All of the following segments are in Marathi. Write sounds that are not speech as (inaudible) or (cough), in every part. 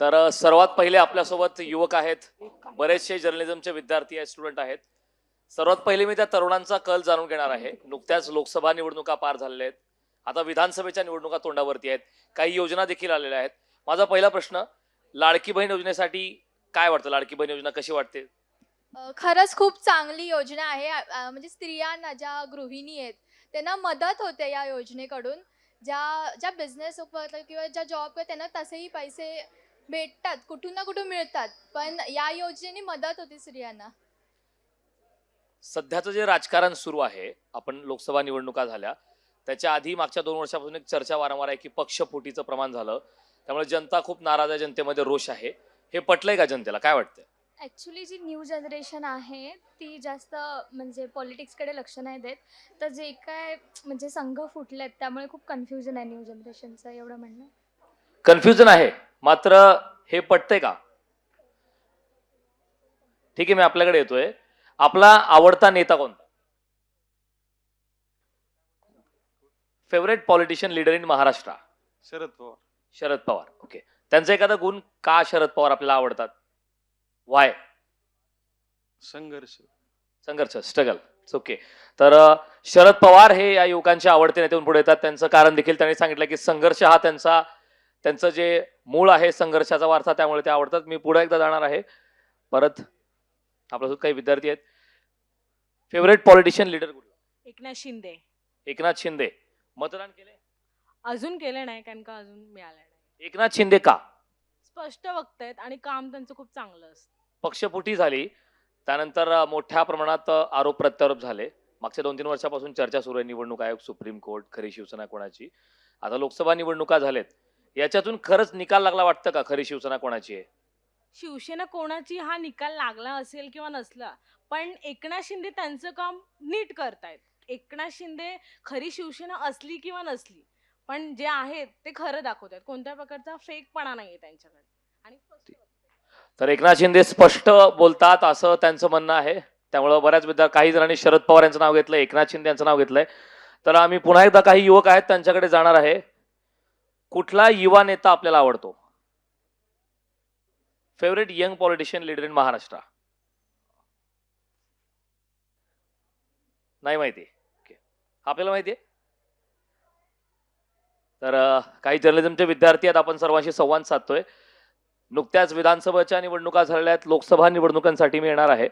तर सर्वात पहिले आपल्यासोबत युवक आहेत. बरेचसे जर्नलिझमचे विद्यार्थी आहेत स्टुडंट आहेत. सर्वात पहिले मी त्या तरुणांचा कल जाणून घेणार आहे. नुकत्याच लोकसभा निवडणुका पार झालेल्या आहेत. आता विधानसभेच्या निवडणुका तोंडावरती आहेत. काही योजना देखील आलेल्या आहेत. माझा पहिला प्रश्न लाडकी बहीण योजनेसाठी काय वाटतं? लाडकी बहीण योजना कशी वाटते? खरंच खूप चांगली योजना आहे. म्हणजे स्त्रियांना ज्या गृहिणी आहेत त्यांना मदत होते या योजनेकडून. ज्या ज्या बिझनेस किंवा ज्या जॉब करतात त्यांना तसेही पैसे भेटतात कुठून ना कुठून मिळतात. पण या योजनेने मदत होते स्त्रियांना. सध्याचं जे राजकारण सुरू आहे आपण लोकसभा निवडणुका झाल्या त्याच्या आधी मागच्या दोन वर्षापासून एक चर्चा वारंवार आहे की पक्षफुटीचं प्रमाण झालं. त्यामुळे जनता खूप नाराज आहे जनतेमध्ये रोष आहे. हे पटलंय का जनतेला? काय वाटतंय? ॲक्च्युली जी न्यू जनरेशन आहे ती जास्त म्हणजे पॉलिटिक्सकडे लक्ष नाही देत. तर जे काय म्हणजे संघ फुटलेत त्यामुळे खूप कन्फ्युजन आहे न्यू जनरेशनचं एवढं म्हणणं. कन्फ्युजन आहे. मात्र हे पटतंय का? ठीक आहे मी आपल्याकडे येतोय. आपला आवडता नेता कोणता favourite politician leader in Maharashtra Sharad Pawar. Sharad Pawar. Okay त्यांचा एखादा गुण का शरद पवार आपल्याला आवडतात? वाय संघर्ष. संघर्ष स्ट्रगल ओके तर शरद पवार हे या युवकांचे आवडते नेते पुढे येतात. त्यांचं कारण देखील त्यांनी सांगितलं की संघर्ष हा त्यांचा त्यांचं जे मूळ आहे संघर्षाचा वारसा त्यामुळे ते आवडतात. मी पुढे एकदा जाणार आहे. परत आपल्यासोबत काही विद्यार्थी आहेत. फेवरेट पॉलिटिशियन लीडर कुठला? एकनाथ शिंदे. एकनाथ शिंदे. मतदान केले अजून केलं नाही कारण का अजून मिळालं नाही. एकनाथ शिंदे का? स्पष्ट वक्तायत आणि काम त्यांचं खूप चांगलं असतं. पक्षफुटी झाली. त्यानंतर अ, मोठ्या प्रमाणात अ, आरोप प्रत्यारोप झाले. मागच्या दोन तीन वर्षापासून चर्चा सुरू आहे. निवडणूक आयोग सुप्रीम कोर्ट खरी शिवसेना कोणाची? आता लोकसभा निवडणुका झालेत. याच्यातून खरंच निकाल लागला वाटतं का? खरी शिवसेना कोणाची आहे? शिवसेना कोणाची? हा निकाल लागला असेल किंवा नसला पण एकनाथ शिंदे त्यांचं काम नीट करतायत. एकनाथ शिंदे खरी शिवसेना असली किंवा नसली पण जे आहेत ते खरं दाखवतात कोणत्या प्रकारचा फेकपणा नाहीये त्यांच्याकडे. आणि स्पष्ट. तर एकनाथ शिंदे स्पष्ट बोलतात असं त्यांचं म्हणणं आहे. त्यामुळं बऱ्याच विद्यार्थी काही जणांनी शरद पवार यांचं नाव घेतलंय एकनाथ शिंदे यांचं नाव घेतलंय. तर आम्ही पुन्हा एकदा काही युवक आहेत त्यांच्याकडे जाणार आहे. कुठला युवा नेता आपल्याला आवडतो? Favourite young politician leader in Maharashtra नाही माहिती. ओके आपल्याला माहिती आहे? तर काही जर्नलिझमचे विद्यार्थी आहेत. आपण सर्वांशी संवाद साधतोय. नुकत्याच विधानसभेच्या निवडणुका झालेल्या आहेत. लोकसभा निवडणुकांसाठी मी येणार आहे.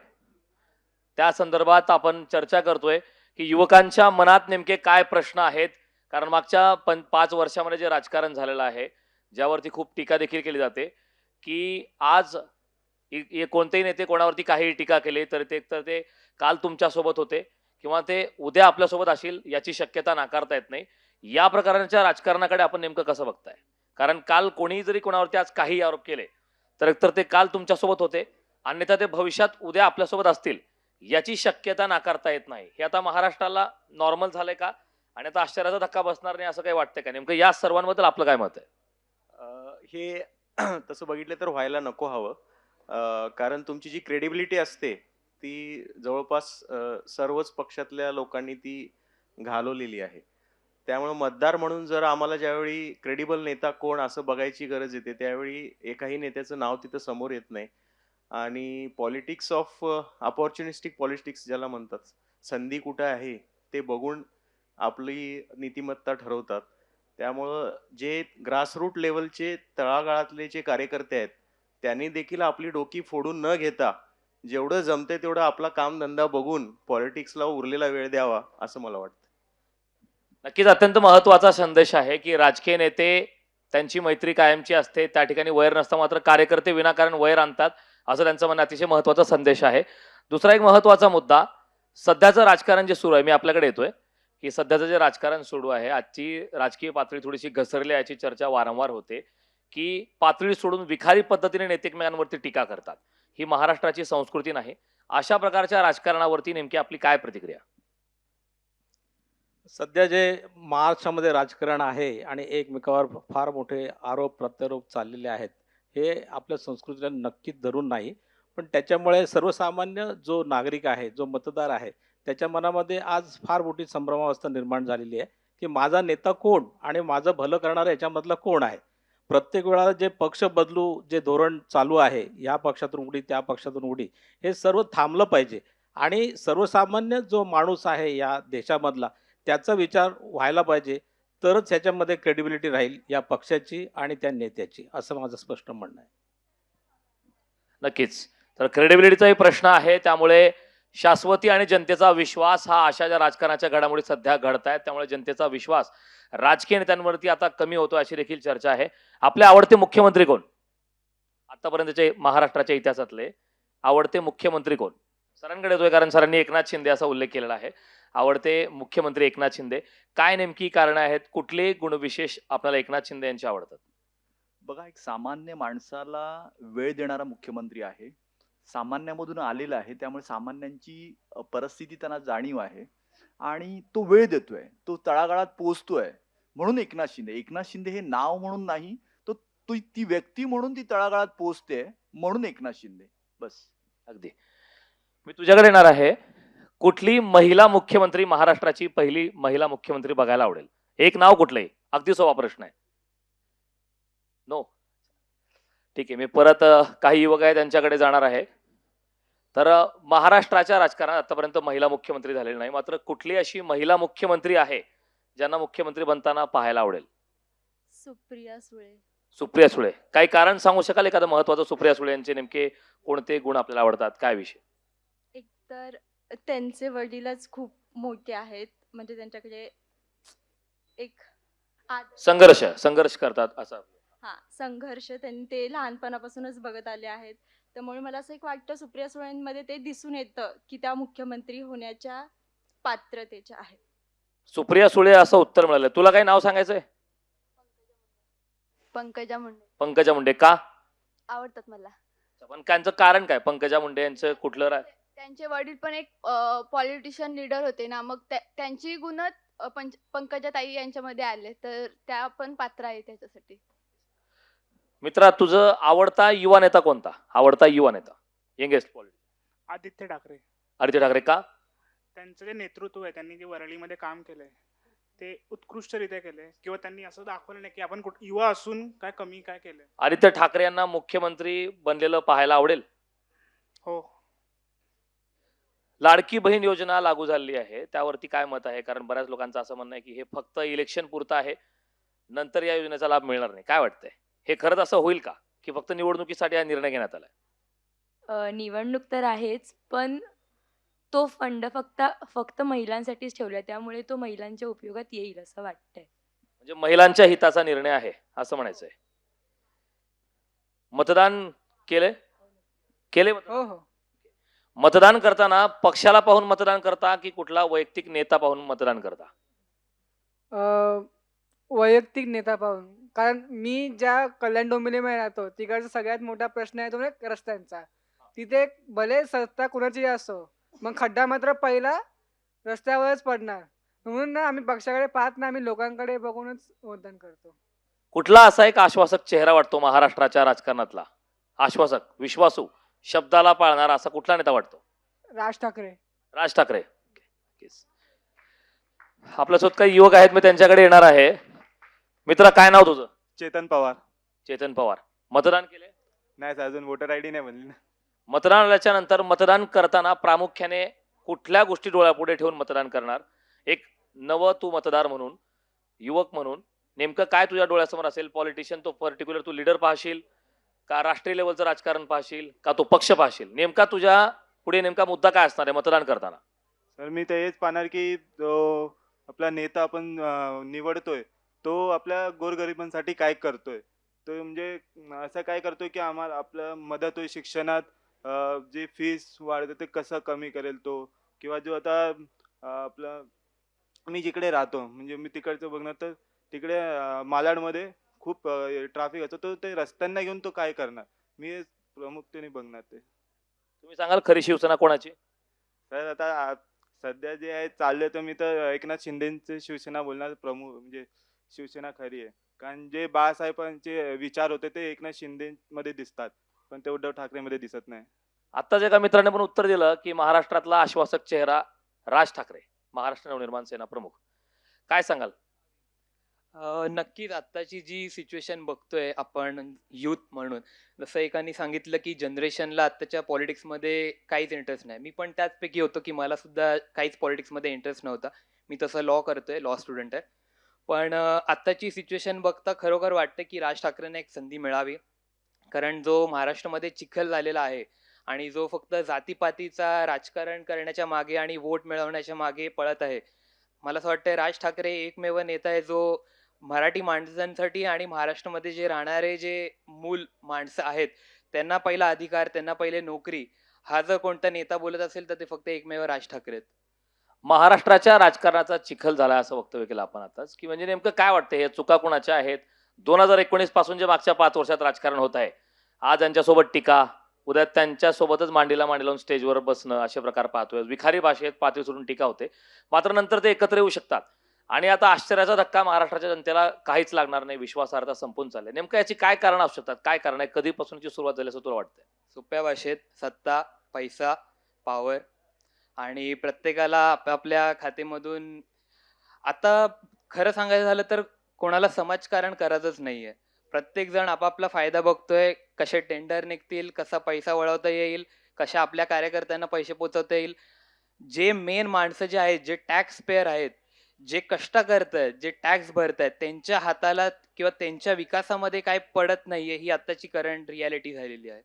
त्या संदर्भात आपण चर्चा करतोय की युवकांच्या मनात नेमके काय प्रश्न आहेत? कारण मागच्या पण पाच वर्षामध्ये जे राजकारण झालेलं आहे ज्यावरती खूप टीका देखील केली जाते की आज कोणतेही नेते कोणावरती काही टीका केली तर ते तर ते काल तुमच्यासोबत होते किंवा ते उद्या आपल्यासोबत असेल याची शक्यता नाकारता येत नाही. या प्रकारच्या राजकारणाकडे आपण नेमकं कसं बघताय? कारण काल कोणीही जरी कोणावरती आज काही आरोप केले तर एकतर ते काल तुमच्यासोबत होते अन्यथा ते भविष्यात उद्या आपल्यासोबत असतील याची शक्यता नाकारता येत नाही. हे आता महाराष्ट्राला नॉर्मल झालंय का? आणि आता आश्चर्याचा धक्का बसणार नाही असं काही वाटतंय का? नेमकं या सर्वांबद्दल आपलं काय मत आहे? हे (clears throat) तसं बघितलं तर व्हायला नको हवं. अं, कारण तुमची जी क्रेडिबिलिटी असते ती जवळपास अं, सर्वच पक्षातल्या लोकांनी ती घालवलेली आहे. त्यामुळे मतदार म्हणून जर आम्हाला ज्यावेळी क्रेडिबल नेता कोण असं बघायची गरज येते त्यावेळी एकाही नेत्याचं नाव तिथं समोर येत नाही. आणि पॉलिटिक्स ऑफ अपॉर्च्युनिस्टिक पॉलिटिक्स ज्याला म्हणतात संधी कुठं आहे ते बघून आपली नीतिमत्ता ठरवतात. त्यामुळं जे ग्रासरूट लेवलचे तळागाळातले जे कार्यकर्ते आहेत त्यांनी देखील आपली डोकी फोडून न घेता जेवढं जमते तेवढं आपला कामधंदा बघून पॉलिटिक्सला उरलेला वेळ द्यावा असं मला वाटतं. नक्कीच अत्यंत महत्त्वाचा संदेश आहे की राजकीय नेते त्यांची मैत्री कायमची असते त्या ठिकाणी वैर नसतं मात्र कार्यकर्ते विनाकारण वैर आणतात असं त्यांचं म्हणणं अतिशय महत्त्वाचा संदेश आहे. दुसरा एक महत्त्वाचा मुद्दा सध्याचं राजकारण जे सुरू आहे मी आपल्याकडे येतोय. की सध्याचं जे राजकारण सुरू आहे आजची राजकीय पातळी थोडीशी घसरली याची चर्चा वारंवार होते की पातळी सोडून विखारी पद्धतीने नेते एकमेकांवरती टीका करतात. ही महाराष्ट्राची संस्कृती नाही. अशा प्रकारच्या राजकारणावरती नेमकी आपली काय प्रतिक्रिया? सध्या जे महाराष्ट्रामध्ये राजकारण आहे आणि एकमेकावर फार मोठे आरोप प्रत्यारोप चाललेले आहेत हे आपल्या संस्कृतीला नक्कीच धरून नाही. पण त्याच्यामुळे सर्वसामान्य जो नागरिक आहे जो मतदार आहे त्याच्या मनामध्ये आज फार मोठी संभ्रमावस्था निर्माण झालेली आहे की माझा नेता कोण आणि माझं भलं करणारा याच्यामधला कोण आहे? प्रत्येक वेळा जे पक्ष बदलू जे धोरण चालू आहे या पक्षातून उडी त्या पक्षातून उडी हे सर्व थांबलं पाहिजे. आणि सर्वसामान्य जो माणूस आहे या देशामधला त्याचा विचार व्हायला पाहिजे तरच ह्याच्यामध्ये क्रेडिबिलिटी राहील या पक्षाची आणि त्या नेत्याची असं माझं स्पष्ट म्हणणं आहे. नक्कीच. तर क्रेडिबिलिटीचाही प्रश्न आहे त्यामुळे शाश्वती आणि जनतेचा विश्वास हा अशा ज्या राजकारणाच्या घडामोडी सध्या घडत आहेत त्यामुळे जनतेचा विश्वास राजकीय नेत्यांवरती आता कमी होतो अशी देखील चर्चा आहे. आपले आवडते मुख्यमंत्री कोण? आतापर्यंतचे महाराष्ट्राच्या इतिहासातले आवडते मुख्यमंत्री कोण? सरांकडे येतोय कारण सरांनी एकनाथ शिंदे असा उल्लेख केलेला आहे. आवडते मुख्यमंत्री एकनाथ शिंदे. काय नेमकी कारणं आहेत? कुठले गुणविशेष आपल्याला एकनाथ शिंदे यांचे आवडतात? बघा एक सामान्य माणसाला वेळ देणारा मुख्यमंत्री आहे. सामान्यामधून आलेला आहे त्यामुळे सामान्यांची परिस्थिती त्यांना जाणीव आहे. आणि तो वेळ देतोय तो तळागाळात पोहोचतोय म्हणून एकनाथ शिंदे. एकनाथ शिंदे हे नाव म्हणून नाही तो ती व्यक्ती म्हणून ती तळागाळात पोहोचते म्हणून एकनाथ शिंदे. बस. अगदी. मी तुझ्याकडे येणार आहे. कुठली महिला मुख्यमंत्री महाराष्ट्राची पहिली महिला मुख्यमंत्री बघायला आवडेल? एक नाव कुठलंही? अगदी सोपा प्रश्न आहे. नो ठीक आहे मी परत काही युवक आहे त्यांच्याकडे जाणार आहे. तर महाराष्ट्राच्या राजकारणात आतापर्यंत महिला मुख्यमंत्री झालेली नाही. मात्र कुठली अशी महिला मुख्यमंत्री आहे ज्यांना मुख्यमंत्री बनताना पाहायला आवडेल? सुप्रिया सुळे. सुप्रिया सुळे. काही कारण सांगू शकाल एखादं महत्वाचं सुप्रिया सुळे यांचे नेमके कोणते गुण आपल्याला आवडतात? काय विषय? एकतर त्यांचे वडीलच खूप मोठे आहेत. म्हणजे त्यांच्याकडे एक आद- संघर्ष संघर्ष करतात असं. हा संघर्ष त्यांनी ते लहानपणापासूनच बघत आले आहेत. त्यामुळे मला असं एक वाटतं सुप्रिया सुळेंमध्ये ते दिसून येतं की त्या मुख्यमंत्री होण्याच्या पात्रतेच्या आहेत. सुप्रिया सुळे असं उत्तर मिळालं. तुला काही नाव सांगायचंय? पंकजा मुंडे. पंकजा मुंडे का? आवडतात मला. पण त्यांचं कारण काय? पंकजा मुंडे यांचं कुठलं रा- त्यांचे वडील पण एक पॉलिटिशियन लीडर होते ना मग त्या- त्यांची गुण पंकजा ताई यांच्यामध्ये आले तर त्या पण पात्र आहे त्याच्यासाठी. मित्रा तुझं आवडता युवा नेता कोणता? आवडता युवा नेता. Youngest politics Aaditya Thackeray. Aditya Thackeray का? त्यांचं जे नेतृत्व आहे त्यांनी जे वरळीमध्ये काम केलंय ते उत्कृष्टरित्या केलंय. किंवा त्यांनी असं दाखवलं नाही की आपण कुठ युवा असून काय कमी काय केलंय. आदित्य ठाकरे यांना मुख्यमंत्री बनलेलं पाहायला आवडेल? हो. लाडकी बहीण योजना लागू झालेली आहे. त्यावरती काय मत आहे? कारण बऱ्याच लोकांचं असं म्हणणं आहे की हे फक्त इलेक्शन पुरतं आहे. नंतर या योजनेचा लाभ मिळणार नाही. काय वाटतंय? हे खरंच असं होईल का? की फक्त निवडणुकीसाठी हा निर्णय घेण्यात आला अ, निवडणूक तर आहेच पण तो फंड फक्त फक्त महिलांसाठीच ठेवला त्यामुळे तो महिलांच्या उपयोगात येईल असं वाटतंय. म्हणजे महिलांच्या हिताचा निर्णय आहे असं म्हणायचंय. मतदान केले केले हो हो. मतदान करताना पक्षाला पाहून मतदान करता की कुठला वैयक्तिक नेता पाहून मतदान करता? वैयक्तिक नेता पाहून. कारण मी ज्या कल्याण डोंबिवलीमध्ये राहतो तिकडचा सगळ्यात मोठा प्रश्न आहे तो म्हणजे रस्त्यांचा. तिथे भले संस्था कुणाची असो मग खड्डा मात्र पहिला रस्त्यावरच पडणार. म्हणून ना आम्ही पक्षाकडे पाहत ना आम्ही लोकांकडे बघूनच मतदान करतो. कुठला असा एक आश्वासक चेहरा वाटतो महाराष्ट्राच्या राजकारणातला? आश्वासक विश्वासू शब्दाला पाळणारा असा कुठला नेता वाटतो? राज ठाकरे. राज ठाकरे. आपल्यासोबत काही युवक आहेत मी त्यांच्याकडे येणार आहे. मित्रा काय नाव तुझं? चेतन पवार. चेतन पवार. मतदान केले नाही अजून वोटर आय डी नाही बनली ना. मतदान आल्याच्यानंतर मतदान करताना प्रामुख्याने कुठल्या गोष्टी डोळ्यापुढे ठेवून मतदान करणार? एक नव तू मतदार म्हणून युवक म्हणून नेमकं काय तुझ्या डोळ्यासमोर असेल? पॉलिटिशियन तो पर्टिक्युलर तू लिडर पाहशील का राष्ट्रीय लेवलचं राजकारण पाहशील का तो पक्ष पाहशील? नेमका तुझ्या पुढे नेमका मुद्दा काय असणार आहे मतदान करताना? तर मी ते हेच पाहणार की तो आपला नेता आपण अं, निवडतोय तो आपल्या गोरगरिबांसाठी काय करतोय? तो म्हणजे असं काय करतोय की आम्हाला आपलं मदत होईल शिक्षणात जे फीस वाढते ते कसं कमी करेल तो? किंवा जो आता आपलं मी जिकडे राहतो म्हणजे मी तिकडचं बघणार तर तिकडे मालाडमध्ये खूप ट्रॅफिक असतो. तो ते रस्त्यांना घेऊन तो काय करणार? मी प्रमुखतेने बघणार ते. तुम्ही सांगाल खरी शिवसेना कोणाची? तर आता सध्या जे आहे चाललंय तर मी तर एकनाथ शिंदेचे शिवसेना बोलणार प्रमुख म्हणजे शिवसेना खरी आहे. कारण जे बाळासाहेबांचे विचार होते ते एकनाथ शिंदेमध्ये दिसतात. पण ते उद्धव ठाकरेमध्ये दिसत नाही. आत्ताच एका मित्राने पण उत्तर दिलं की महाराष्ट्रातला आश्वासक चेहरा राज ठाकरे महाराष्ट्र नवनिर्माण सेना प्रमुख. काय सांगाल? नक्कीच आत्ताची जी सिच्युएशन बघतोय आपण यूथ म्हणून जसं एकाने सांगितलं की जनरेशनला आत्ताच्या पॉलिटिक्समध्ये काहीच इंटरेस्ट नाही. मी पण त्याचपैकी होतो की मला सुद्धा काहीच पॉलिटिक्समध्ये इंटरेस्ट नव्हता. मी तसं लॉ करतोय लॉ स्टुडंट आहे. पण आत्ताची सिच्युएशन बघता खरोखर वाटतं की राज ठाकरेंना एक संधी मिळावी. कारण जो महाराष्ट्रामध्ये चिखल झालेला आहे आणि जो फक्त जातीपातीचा राजकारण करण्याच्या मागे आणि वोट मिळवण्याच्या मागे पळत आहे मला असं वाटतं राज ठाकरे एकमेव नेता आहे जो मराठी माणसांसाठी आणि महाराष्ट्रामध्ये जे राहणारे जे मूल माणसं आहेत त्यांना पहिला अधिकार त्यांना पहिले नोकरी हा जर कोणता नेता बोलत असेल तर ते फक्त एकमेव राज ठाकरे आहेत. महाराष्ट्राच्या राजकारणाचा चिखल झाला असं वक्तव्य केलं आपण आताच. की म्हणजे नेमकं काय वाटतं हे चुका कोणाच्या आहेत? दोन हजार एकोणीसपासून जे मागच्या पाच वर्षात राजकारण होत आहे आज यांच्यासोबत टीका उद्या त्यांच्यासोबतच मांडीला मांडी लावून स्टेजवर बसणं असे प्रकार पाहतोय. विखारी भाषेत पातळी सोडून टीका होते. मात्र नंतर ते एकत्र येऊ शकतात. आणि आता आश्चर्याचा धक्का महाराष्ट्राच्या जनतेला काहीच लागणार नाही. विश्वासार्हता संपून चालले नेमकं याची काय कारण असू शकतात? काय कारण आहे? कधीपासूनची सुरुवात झाली असं तुला वाटतंय? सोप्या भाषेत सत्ता पैसा पॉवर आणि प्रत्येकाला आपापल्या खात्यामधून आता खरं सांगायचं झालं तर कोणाला समाजकारण करायचंच नाहीये. प्रत्येक जण आपापला फायदा बघतोय कसे टेंडर निघतील कसा पैसा वळवता येईल कशा आपल्या कार्यकर्त्यांना पैसे पोचवता येईल. जे मेन माणसं जे आहेत जे टॅक्स पेअर आहेत जे कष्ट करत आहेत जे टॅक्स भरत आहेत त्यांच्या हाताला किंवा त्यांच्या विकासामध्ये काय पडत नाहीये ही आत्ताची करंट रियालिटी झालेली आहे.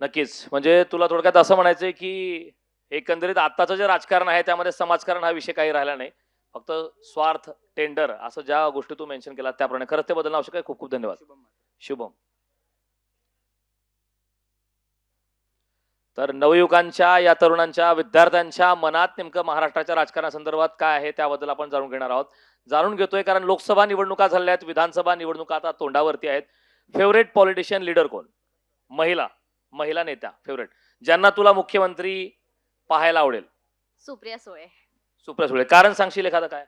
नक्कीच. म्हणजे तुला थोडक्यात असं म्हणायचंय की एकंदरीत आत्ताचं जे राजकारण आहे त्यामध्ये समाजकारण हा विषय काही राहिला नाही. फक्त स्वार्थ टेंडर असं ज्या गोष्टी तू मेन्शन केला त्याप्रमाणे खरंच ते बदलणं आवश्यक आहे. खूप खूप धन्यवाद. शुभम तर नवयुवकांच्या या तरुणांच्या विद्यार्थ्यांच्या मनात नेमकं महाराष्ट्राच्या राजकारणासंदर्भात काय आहे त्याबद्दल आपण जाणून घेणार आहोत. जाणून घेतोय कारण लोकसभा निवडणुका झाल्या आहेत विधानसभा निवडणुका आता तोंडावरती आहेत. फेवरेट पॉलिटिशियन लीडर कोण? महिला. महिला नेत्या फेवरेट. ज्यांना तुला मुख्यमंत्री पाहायला आवडेल. सुप्रिया सुळे. सुप्रिया सुळे. कारण सांगशील एखादं काय?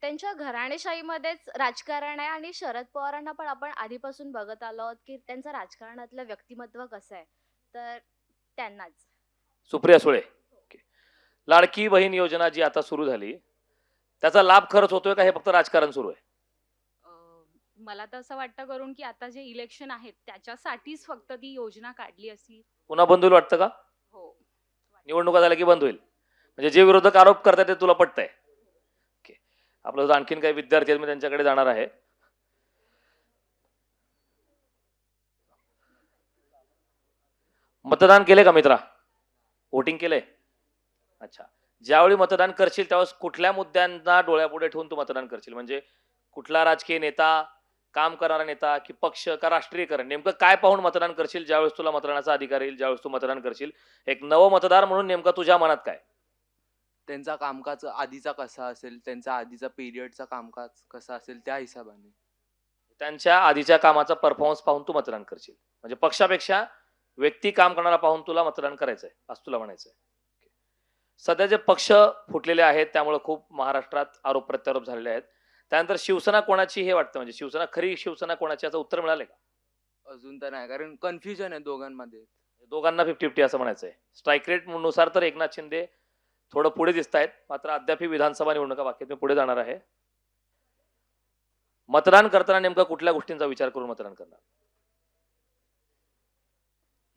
त्यांच्या घराणेशाहीमध्येच राजकारण आहे आणि शरद पवारांना पण आपण आधीपासून बघत आलो आहोत की त्यांचं राजकारणातलं व्यक्तिमत्व कसं आहे. तर त्यांनाच. सुप्रिया सुळे. ओके. लाडकी बहीण योजना जी आता सुरू झाली त्याचा लाभ खरंच होतोय का? हे फक्त राजकारण सुरू आहे. मला तर असं वाटतं करून की आता जे इलेक्शन आहेत त्याच्यासाठीच फक्त ती योजना काढली अशी पुन्हा होईल वाटतं का? हो निवडणुका झाल्या की बंद होईल. म्हणजे जे विरोधक आरोप करतात ते तुला पटतंय. ओके. आपलं जर आणखीन काही विद्यार्थी आहेत मी त्यांच्याकडे जाणार आहे. मतदान केले का मित्रा? वोटिंग केलंय? अच्छा. ज्यावेळी मतदान करशील त्यावेळेस कुठल्या मुद्द्यांना डोळ्यापुढे ठेवून तू मतदान करशील? म्हणजे कुठला राजकीय नेता काम करणारा नेता की पक्ष का राष्ट्रीयकरण? नेमकं काय पाहून मतदान करशील? ज्यावेळेस तुला मतदानाचा अधिकार येईल ज्यावेळेस तू मतदान करशील. एक नव मतदार म्हणून नेमकं तुझ्या मनात काय? त्यांचा कामकाज आधीचा कसा असेल? त्यांचा आधीचा पिरियडचा कामकाज कसा असेल? त्या हिशोबाने. त्यांच्या आधीच्या कामाचा परफॉर्मन्स पाहून तू मतदान करशील. म्हणजे पक्षापेक्षा व्यक्ती काम करणारा पाहून तुला मतदान करायचंय असं तुला म्हणायचंय. सध्या जे पक्ष फुटलेले आहेत त्यामुळे खूप महाराष्ट्रात आरोप प्रत्यारोप झालेले आहेत. त्यानंतर शिवसेना कोणाची हे वाटतं? म्हणजे शिवसेना खरी शिवसेना कोणाची? याचं उत्तर मिळाले का? अजून तर नाही कारण कन्फ्युजन आहे दोघांमध्ये. दोघांना फिफ्टी फिफ्टी असं म्हणायचंय. स्ट्राईक रेटनुसार तर एकनाथ शिंदे थोडं पुढे दिसत आहेत मात्र अद्याप ही विधानसभा निवडणुका बाकी. मी पुढे जाणार आहे. मतदान करताना नेमका कुठल्या गोष्टींचा विचार करून मतदान करणार?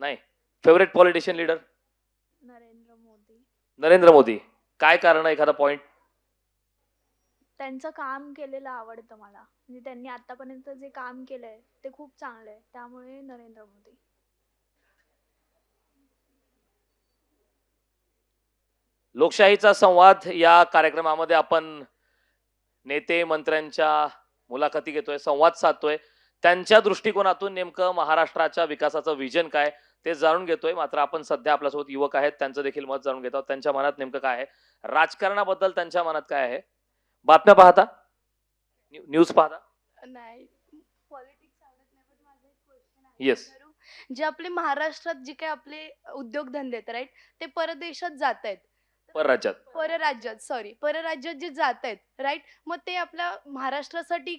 नाही. Favourite politician leader Narendra Modi. Narendra Modi. काय कारण आहे एखादा पॉइंट त्यांचं काम केलेलं आवडतं मला. म्हणजे त्यांनी आतापर्यंत जे काम केलंय ते खूप चांगलं आहे. त्यामुळे नरेंद्र मोदी. लोकशाहीचा संवाद या कार्यक्रमामध्ये आपण नेते मंत्र्यांच्या मुलाखती घेतोय संवाद साधतोय. त्यांच्या दृष्टिकोनातून नेमकं महाराष्ट्राच्या विकासाचं विजन काय ते जाणून घेतोय. मात्र आपण सध्या आपल्यासोबत युवक आहेत त्यांचं देखील मत जाणून घेतो त्यांच्या मनात नेमकं काय आहे? राजकारणाबद्दल त्यांच्या मनात काय आहे? बातम्या पाहता? न्यू- न्यूज पाहता? नाही. पॉलिटिक्स आवडत नाही पण माझा एक क्वेश्चन आहे येस जे आपले महाराष्ट्रात जे काही आपले उद्योगधंदे आहेत राईट ते परदेशात जात आहेत. परराज्यात. परराज्यात सॉरी परराज्यात जे जात आहेत राईट मग ते आपल्या महाराष्ट्रासाठी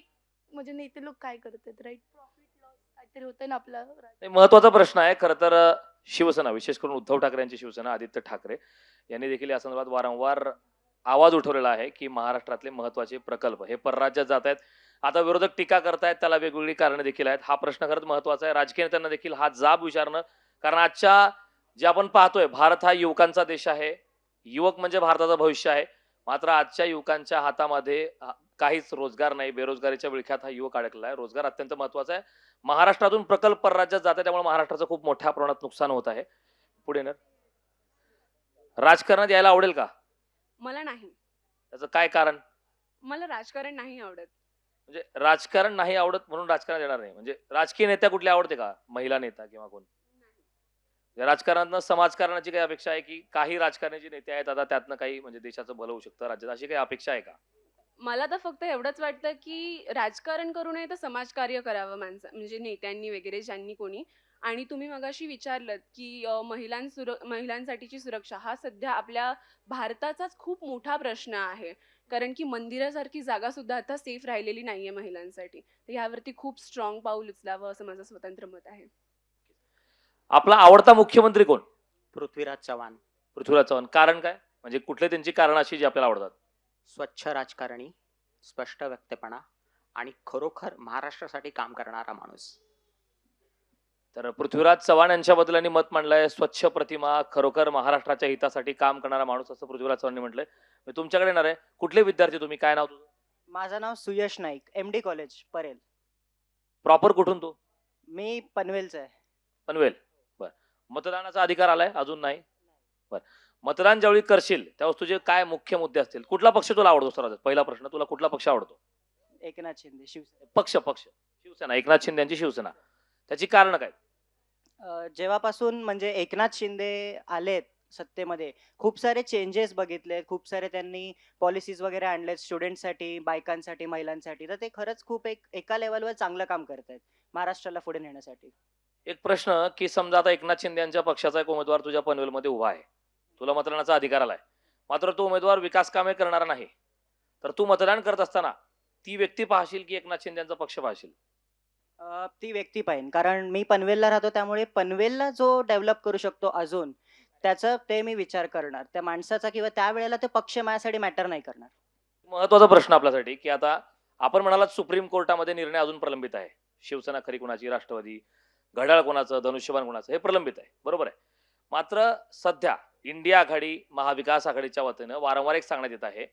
म्हणजे नेते लोक काय करतात राईट प्रॉफिट लॉस काहीतरी होतं ना आपलं नाही, महत्त्वाचा प्रश्न आहे. खरं तर अ, शिवसेना विशेष करून उद्धव ठाकरे यांची शिवसेना आदित्य ठाकरे यांनी देखील या संदर्भात वारंवार आवाज उठवलेला आहे की महाराष्ट्रातले महत्त्वाचे प्रकल्प हे परराज्यात जात आहेत. आता विरोधक टीका करतायत त्याला वेगवेगळी कारणं देखील आहेत. हा प्रश्न खरंच महत्त्वाचा आहे. राजकीय नेत्यांना देखील हा जाब विचारणं कारण आजच्या जे आपण पाहतोय भारत हा युवकांचा देश आहे. युवक म्हणजे भारताचं भविष्य आहे. मात्र आजच्या युवकांच्या हातामध्ये काहीच रोजगार नाही. बेरोजगारीच्या विळख्यात हा युवक अडकला आहे. रोजगार अत्यंत महत्त्वाचा आहे. महाराष्ट्रातून प्रकल्प परराज्यात जात आहे त्यामुळे महाराष्ट्राचं खूप मोठ्या प्रमाणात नुकसान होत आहे. पुढे ना राजकारणात यायला आवडेल का? मला नाही. त्याचं काय कारण? मला राजकारण नाही आवडत. म्हणजे राजकारण नाही आवडत म्हणून राजकारण येणार नाही. म्हणजे राजकीय नेत्या कुठले आवडते का? महिला नेता किंवा कोण? राजकारणातनं समाजकारणाची काही अपेक्षा आहे की काही राजकारणाचे नेते आहेत आता त्यातनं काही म्हणजे देशाचं भलं होऊ शकतं राज्यात अशी काही अपेक्षा आहे का? मला तर फक्त एवढंच वाटतं की राजकारण करू नये तर समाजकार्य करावं माणसं म्हणजे नेत्यांनी वगैरे ज्यांनी कोणी आणि तुम्ही मगाशी विचारलं की महिलांसुर महिलांसाठीची सुरक्षा हा सध्या आपल्या भारताचाच खूप मोठा प्रश्न आहे. कारण की मंदिरासारखी जागा सुद्धा आता सेफ राहिलेली नाहीये महिलांसाठी. तर यावरती खूप स्ट्रॉंग पाऊल उचलावं असं माझं स्वतंत्र मत आहे. आपला आवडता मुख्यमंत्री कोण? पृथ्वीराज चव्हाण. पृथ्वीराज चव्हाण. कारण काय? म्हणजे कुठले त्यांची कारण अशी जी आपल्याला आवडतात? स्वच्छ राजकारणी स्पष्ट व्यक्तपणा आणि खरोखर महाराष्ट्रासाठी काम करणारा माणूस. तर पृथ्वीराज चव्हाण यांच्याबद्दल यांनी मत मांडलंय स्वच्छ प्रतिमा खरोखर महाराष्ट्राच्या हितासाठी काम करणारा माणूस असं पृथ्वीराज चव्हाणांनी म्हटलंय. मी तुमच्याकडे येणार आहे. कुठले विद्यार्थी तुम्ही? काय नाव तुझं? माझं नाव Suyash Naik M D college Parel. Proper कुठून तू? मी पनवेलचा आहे. पनवेल. बर. मतदानाचा अधिकार आलाय? अजून नाही. बर. मतदान ज्यावेळी करशील त्यावेळेस तुझे काय मुख्य मुद्दे असतील? कुठला पक्ष तुला आवडतो सर पहिला प्रश्न तुला कुठला पक्ष आवडतो? एकनाथ शिंदे शिवसेना. पक्ष पक्ष. शिवसेना. एकनाथ शिंदे यांची शिवसेना. त्याची कारण काय? अं, जेव्हापासून म्हणजे एकनाथ शिंदे आलेत सत्तेमध्ये खूप सारे चेंजेस बघितलेत खूप सारे त्यांनी पॉलिसीज वगैरे आणलेत स्टुडंटसाठी बायकांसाठी महिलांसाठी. तर ते खरंच खूप एक एका लेवलवर चांगलं काम करत आहेत महाराष्ट्राला पुढे नेण्यासाठी. एक प्रश्न की समजा आता एकनाथ शिंदे यांच्या पक्षाचा एक उमेदवार तुझ्या पनवेलमध्ये उभा आहे. तुला मतदानाचा अधिकार आलाय. मात्र तो उमेदवार विकास कामे करणारा नाही. तर तू मतदान करत असताना ती व्यक्ती पाहशील की एकनाथ शिंदे यांचा पक्ष पाहशील? ती व्यक्ती पाहीन. कारण मी पनवेलला राहतो त्यामुळे पनवेलला जो डेव्हलप करू शकतो अजून त्याचं ते मी विचार करणार. त्या माणसाचा किंवा त्यावेळेला ते पक्ष माझ्यासाठी मॅटर नाही करणार. महत्त्वाचा प्रश्न आपल्यासाठी की आता आपण म्हणालात सुप्रीम कोर्टामध्ये निर्णय अजून प्रलंबित आहे. शिवसेना खरी कुणाची राष्ट्रवादी घड्याळ कोणाचं धनुष्यबाण कोणाचं हे प्रलंबित आहे. बरोबर आहे? मात्र सध्या इंडिया आघाडी महाविकास आघाडीच्या वतीनं वारंवार एक सांगण्यात येत आहे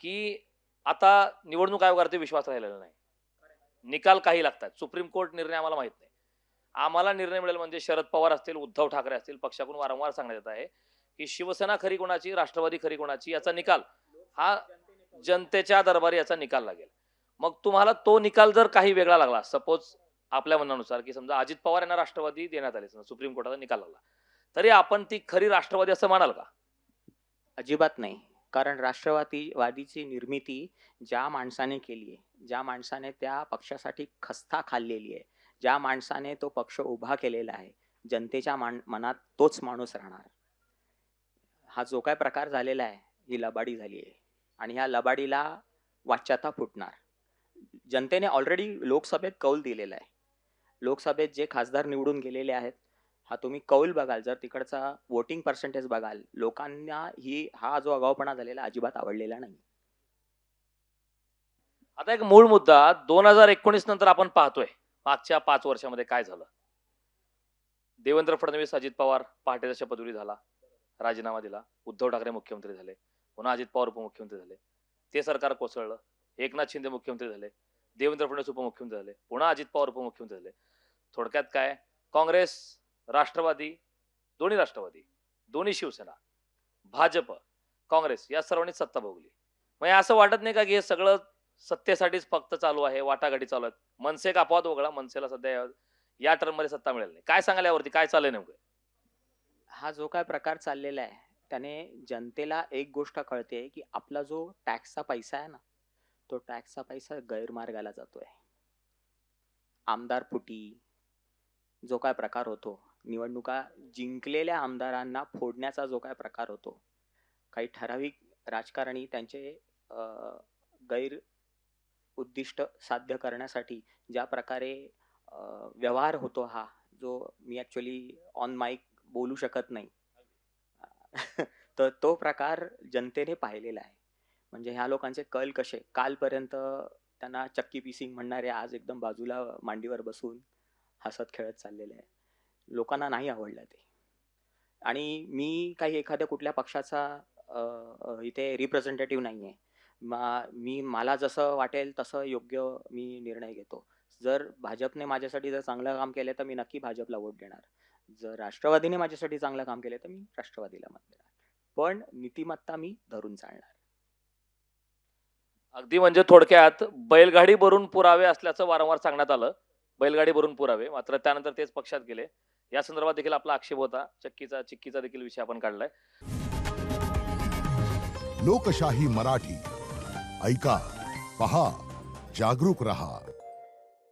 की आता निवडणूक आयोगावरती विश्वास राहिलेला नाही. निकाल काही लागतात. सुप्रीम कोर्ट निर्णय आम्हाला माहीत नाही. आम्हाला निर्णय मिळेल म्हणजे शरद पवार असतील उद्धव ठाकरे असतील पक्षाकडून वारंवार सांगण्यात येत आहे की शिवसेना खरी कोणाची राष्ट्रवादी खरी कोणाची याचा निकाल हा जनतेच्या दरबारी याचा निकाल लागेल. मग तुम्हाला तो निकाल जर काही वेगळा लागला सपोज आपल्या म्हणण्यानुसार की समजा अजित पवार यांना राष्ट्रवादी देण्यात आले समजा सुप्रीम कोर्टाचा निकाल लागला तरी आपण ती खरी राष्ट्रवादी असं म्हणाल का? अजिबात नाही. कारण राष्ट्रवादी वादीची निर्मिती ज्या माणसाने केली आहे ज्या माणसाने त्या पक्षासाठी खस्ता खाल्लेली आहे ज्या माणसाने तो पक्ष उभा केलेला आहे जनतेच्या मान मनात तोच माणूस राहणार. हा जो काय प्रकार झालेला आहे ही लबाडी झाली आहे आणि ह्या लबाडीला वाच्यता फुटणार. जनतेने ऑलरेडी लोकसभेत कौल दिलेला आहे. लोकसभेत जे खासदार निवडून गेलेले आहेत हा तुम्ही कौल बघाल जर तिकडचा वोटिंग पर्सेंटेज बघाल लोकांना ही हा जो आगाऊपणा झालेला अजिबात आवडलेला नाही. आता एक मूळ मुद्दा दोन हजार एकोणीस नंतर आपण पाहतोय मागच्या पाच वर्षामध्ये काय झालं. देवेंद्र फडणवीस अजित पवार पहाटेचा शपथविधी झाला राजीनामा दिला उद्धव ठाकरे मुख्यमंत्री झाले पुन्हा अजित पवार उपमुख्यमंत्री झाले ते सरकार कोसळलं एकनाथ शिंदे मुख्यमंत्री झाले देवेंद्र फडणवीस उपमुख्यमंत्री झाले पुन्हा अजित पवार उपमुख्यमंत्री झाले. थोडक्यात काय? काँग्रेस राष्ट्रवादी दोन्ही राष्ट्रवादी दोन्ही शिवसेना भाजप काँग्रेस या सर्वांनी सत्ता भोगली. म्हणजे असं वाटत नाही का की हे सगळं सत्तेसाठीच फक्त चालू आहे वाटाघाटी चालू आहेत? मनसे एक अपवाद वगळा मनसेला सध्या या- टर्ममध्ये सत्ता मिळेल नाही. काय सांगाल यावरती? काय चाललंय नेमकं? हा जो काय प्रकार चाललेला आहे त्याने जनतेला एक गोष्ट कळते की आपला जो टॅक्सचा पैसा आहे ना तो टॅक्सचा पैसा गैरमार्गाला जातोय. आमदार फुटी जो काय प्रकार होतो निवडणुका जिंकलेल्या आमदारांना फोडण्याचा जो काय प्रकार होतो काही ठराविक राजकारणी त्यांचे गैर उद्दिष्ट साध्य करण्यासाठी ज्या प्रकारे व्यवहार होतो हा जो मी ॲक्च्युली ऑन माईक बोलू शकत नाही. (laughs) तर तो प्रकार जनतेने पाहिलेला आहे. म्हणजे ह्या लोकांचे कल कसे? कालपर्यंत त्यांना चक्की पिसिंग म्हणणारे आज एकदम बाजूला मांडीवर बसून हसत खेळत चाललेले आहे लोकांना नाही आवडलं ते. आणि मी काही एखाद्या कुठल्या पक्षाचा इथे रिप्रेझेंटेटिव्ह नाही आहे मा मी मला जसं वाटेल तसं योग्य मी निर्णय घेतो. जर भाजपने माझ्यासाठी जर चांगलं काम केलं तर मी नक्की भाजपला वोट देणार. जर राष्ट्रवादीने माझ्यासाठी चांगलं काम केलं तर मी राष्ट्रवादीला मत देणार. पण नीतिमत्ता मी धरून चालणार. अगदी म्हणजे थोडक्यात बैलगाडी भरून पुरावे असल्याचं वारंवार सांगण्यात आलं. बैलगाडी भरून पुरावे. मात्र त्यानंतर तेच पक्षात गेले. या संदर्भात देखील आपला आक्षेप होता. चक्कीचा चिक्कीचा देखील विषय आपण काढलाय. लोकशाही मराठी. ऐका पहा जागरूक रहा.